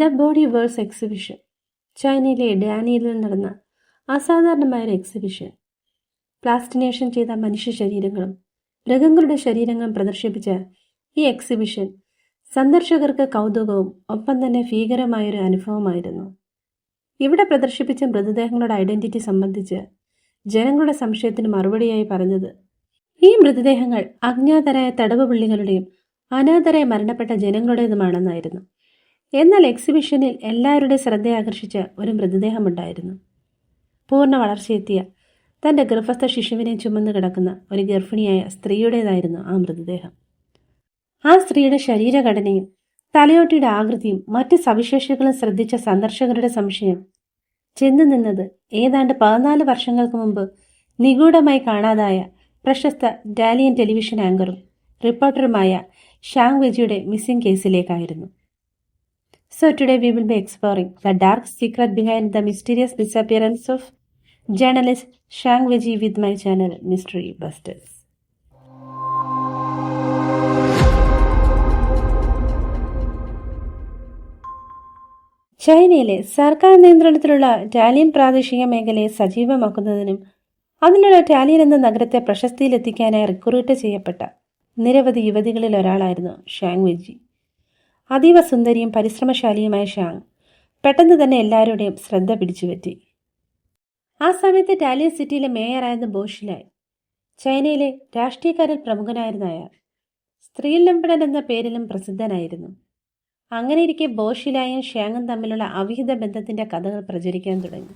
The body verse exhibition. ചൈനയിലെ ഡാനിയലിൽ നടന്ന അസാധാരണമായ ഒരു എക്സിബിഷൻ. പ്ലാസ്റ്റിനേഷൻ ചെയ്ത മനുഷ്യ ശരീരങ്ങളും മൃഗങ്ങളുടെ ശരീരങ്ങളും പ്രദർശിപ്പിച്ച ഈ എക്സിബിഷൻ സന്ദർശകർക്ക് കൗതുകവും ഒപ്പം തന്നെ ഭീകരമായൊരു അനുഭവമായിരുന്നു. ഇവിടെ പ്രദർശിപ്പിച്ച മൃതദേഹങ്ങളുടെ ഐഡന്റിറ്റി സംബന്ധിച്ച് ജനങ്ങളുടെ സംശയത്തിന് മറുപടിയായി പറഞ്ഞത് ഈ മൃതദേഹങ്ങൾ അജ്ഞാതരായ തടവ് പുള്ളികളുടെയും അനാഥരായി മരണപ്പെട്ട ജനങ്ങളുടേതുമാണെന്നായിരുന്നു. എന്നാൽ എക്സിബിഷനിൽ എല്ലാവരുടെ ശ്രദ്ധ ആകർഷിച്ച ഒരു മൃതദേഹമുണ്ടായിരുന്നു. പൂർണ വളർച്ചയെത്തിയ തന്റെ ഗർഭസ്ഥ ശിശുവിനെ ചുമന്ന് കിടക്കുന്ന ഒരു ഗർഭിണിയായ സ്ത്രീയുടേതായിരുന്നു ആ മൃതദേഹം. ആ സ്ത്രീയുടെ ശരീരഘടനയും തലയോട്ടിയുടെ ആകൃതിയും മറ്റ് സവിശേഷതകളും ശ്രദ്ധിച്ച സന്ദർശകരുടെ സംശയം ചെന്നു നിന്നത് ഏതാണ്ട് പതിനാല് വർഷങ്ങൾക്ക് മുമ്പ് നിഗൂഢമായി കാണാതായ പ്രശസ്ത ഡാലിയൻ ടെലിവിഷൻ ആങ്കറും റിപ്പോർട്ടറുമായ ഷാങ് വെജിയുടെ മിസ്സിംഗ് കേസിലേക്കായിരുന്നു. So today we will be exploring the dark secret behind the mysterious disappearance of journalist Zhang Weiji with my channel mystery busters ചൈനയിലെ സർക്കാർ നിയന്ത്രണത്തിലുള്ള ടാലിയൻ പ്രാദേശിക മേഖലയെ സജീവമാക്കുന്നതിനും അതിലുള്ള ടാലിയൻ എന്ന നഗരത്തെ പ്രശസ്തിയിലെത്തിക്കാനായി റിക്രൂട്ട് ചെയ്യപ്പെട്ട നിരവധി യുവതികളിൽ ഒരാളായിരുന്നു ഷാങ് വെജി. അതീവ സുന്ദരിയും പരിശ്രമശാലിയുമായ ഷാങ് പെട്ടെന്ന് തന്നെ എല്ലാവരുടെയും ശ്രദ്ധ പിടിച്ചുപറ്റി. ആ സമയത്ത് ടാലിയൻ സിറ്റിയിലെ മേയറായിരുന്ന ബോഷിലായി ചൈനയിലെ രാഷ്ട്രീയക്കാരിൽ പ്രമുഖനായിരുന്ന അയാൾ സ്ത്രീലംബടൻ എന്ന പേരിലും പ്രസിദ്ധനായിരുന്നു. അങ്ങനെയിരിക്കെ ബോഷിലായും ഷ്യാങ്ങും തമ്മിലുള്ള അവിഹിത ബന്ധത്തിന്റെ കഥകൾ പ്രചരിക്കാൻ തുടങ്ങി.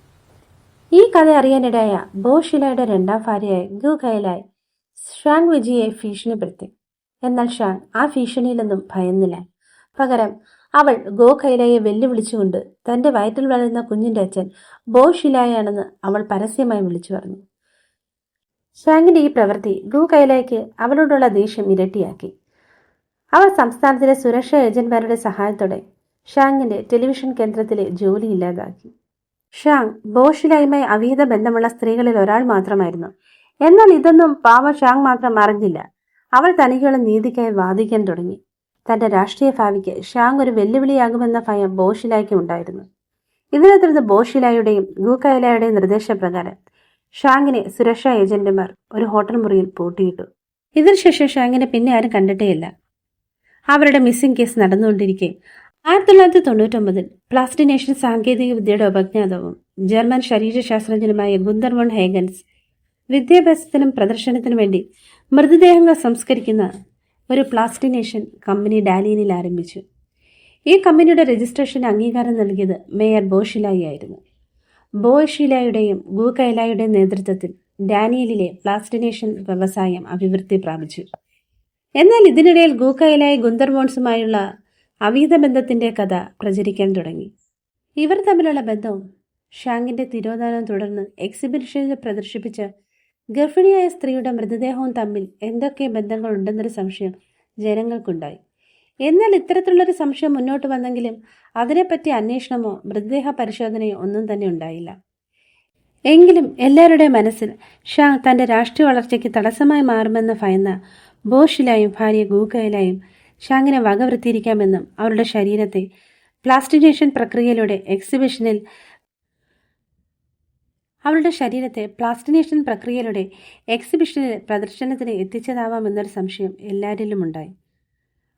ഈ കഥ അറിയാനിടയായ ബോഷിലായുടെ രണ്ടാം ഭാര്യയായ ഗു കൈലായ് ഷാങ് വിജിയെ ഭീഷണിപ്പെടുത്തി. എന്നാൽ ഷാങ് ആ ഭീഷണിയിലൊന്നും ഭയന്നില്ല. പകരം അവൾ ഗോഖൈലയെ വെല്ലുവിളിച്ചുകൊണ്ട് തന്റെ വയറ്റിൽ വളരുന്ന കുഞ്ഞിന്റെ അച്ഛൻ ബോഷിലായാണെന്ന് അവൾ പരസ്യമായി വിളിച്ചു പറഞ്ഞു. ഷാങ്ങിന്റെ ഈ പ്രവൃത്തി ഗോഖൈലയ്ക്ക് അവളോടുള്ള ദേഷ്യം ഇരട്ടിയാക്കി. അവർ സംസ്ഥാനത്തിലെ സുരക്ഷാ ഏജന്റുമാരുടെ സഹായത്തോടെ ഷാങ്ങിന്റെ ടെലിവിഷൻ കേന്ദ്രത്തിലെ ജോലി ഇല്ലാതാക്കി. ഷാങ് ബോഷിലായുമായി അവിഹിത ബന്ധമുള്ള സ്ത്രീകളിൽ ഒരാൾ മാത്രമായിരുന്നു. എന്നാൽ ഇതൊന്നും പാവ ഷാങ് മാത്രം അറിഞ്ഞില്ല. അവൾ തനിക്കുള്ള നീതിക്കായി വാദിക്കാൻ തുടങ്ങി. തന്റെ രാഷ്ട്രീയ ഭാവിക്ക് ഷാങ് ഒരു വെല്ലുവിളിയാകുമെന്ന ഭയം ബോഷിലായ്ക്കും ഉണ്ടായിരുന്നു. ഇതിനെ തുടർന്ന് ബോഷിലായുടെയും ഗൂക്കൈലയുടെയും നിർദ്ദേശപ്രകാരം ഷാങ്ങിനെ സുരക്ഷാ ഏജന്റുമാർ ഒരു ഹോട്ടൽ മുറിയിൽ പൂട്ടിയിട്ടു. ഇതിനുശേഷം ഷാങ്ങിനെ പിന്നെ ആരും കണ്ടിട്ടേയില്ല. അവരുടെ മിസ്സിംഗ് കേസ് നടന്നുകൊണ്ടിരിക്കെ ആയിരത്തി തൊള്ളായിരത്തി തൊണ്ണൂറ്റൊമ്പതിൽ പ്ലാസ്റ്റിനേഷൻ സാങ്കേതിക വിദ്യയുടെ ഉപജ്ഞാതവും ജർമ്മൻ ശരീരശാസ്ത്രജ്ഞനുമായ ഗുന്ദർ വൺ ഹേഗൻസ് വിദ്യാഭ്യാസത്തിനും പ്രദർശനത്തിനും വേണ്ടി മൃതദേഹങ്ങൾ സംസ്കരിക്കുന്ന ഒരു പ്ലാസ്റ്റിനേഷൻ കമ്പനി ഡാലിയനിൽ ആരംഭിച്ചു. ഈ കമ്പനിയുടെ രജിസ്ട്രേഷന് അംഗീകാരം നൽകിയത് മേയർ ബോഷിലായി ആയിരുന്നു. ബോഷിലായുടെയും ഗൂകൈലായുടെയും നേതൃത്വത്തിൽ ഡാനിയലിലെ പ്ലാസ്റ്റിനേഷൻ വ്യവസായം അഭിവൃദ്ധി പ്രാപിച്ചു. എന്നാൽ ഇതിനിടയിൽ ഗൂക്കയിലായി ഗുന്ദർമോൺസുമായുള്ള അവീത ബന്ധത്തിന്റെ കഥ പ്രചരിക്കാൻ തുടങ്ങി. ഇവർ തമ്മിലുള്ള ബന്ധവും ഷാങ്ങിന്റെ തിരോധാനം തുടർന്ന് എക്സിബിഷനിൽ പ്രദർശിപ്പിച്ച ഗർഭിണിയായ സ്ത്രീയുടെ മൃതദേഹവും തമ്മിൽ എന്തൊക്കെ ബന്ധങ്ങൾ ബന്ധങ്ങളുണ്ടെന്നൊരു സംശയം ജനങ്ങൾക്കുണ്ടായി. എന്നാൽ ഇത്തരത്തിലുള്ളൊരു സംശയം മുന്നോട്ട് വന്നെങ്കിലും അതിനെപ്പറ്റി അന്വേഷണമോ മൃതദേഹ പരിശോധനയോ ഒന്നും തന്നെ ഉണ്ടായില്ല. എങ്കിലും എല്ലാവരുടെയും മനസ്സിൽ ഷാ തന്റെ രാഷ്ട്രീയ വളർച്ചയ്ക്ക് തടസ്സമായി മാറുമെന്ന് ഭയന്ന ബോഷിലായും ഭാര്യ ഗൂക്കയിലായും ഷാങ്ങിനെ വകവൃത്തിയിരിക്കാമെന്നും അവരുടെ ശരീരത്തെ പ്ലാസ്റ്റിനേഷൻ പ്രക്രിയയിലൂടെ എക്സിബിഷനിൽ അവളുടെ ശരീരത്തെ പ്ലാസ്റ്റിനേഷൻ പ്രക്രിയയിലൂടെ എക്സിബിഷനിൽ പ്രദർശനത്തിന് എത്തിച്ചതാവാമെന്നൊരു സംശയം എല്ലാവരിലും ഉണ്ടായി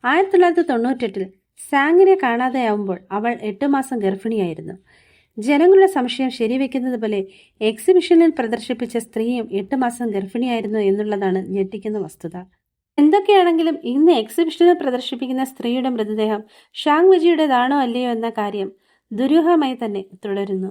ആയിരത്തി തൊള്ളായിരത്തി തൊണ്ണൂറ്റെട്ടിൽ സാങ്ങിനെ കാണാതെയാവുമ്പോൾ അവൾ എട്ട് മാസം ഗർഭിണിയായിരുന്നു. ജനങ്ങളുടെ സംശയം ശരിവെക്കുന്നത് പോലെ എക്സിബിഷനിൽ പ്രദർശിപ്പിച്ച സ്ത്രീയും എട്ട് മാസം ഗർഭിണിയായിരുന്നു എന്നുള്ളതാണ് ഞെട്ടിക്കുന്ന വസ്തുത. എന്തൊക്കെയാണെങ്കിലും ഇന്ന് എക്സിബിഷനിൽ പ്രദർശിപ്പിക്കുന്ന സ്ത്രീയുടെ മൃതദേഹം ഷാങ് വിജിയുടേതാണോ അല്ലയോ എന്ന കാര്യം ദുരൂഹമായി തന്നെ തുടരുന്നു.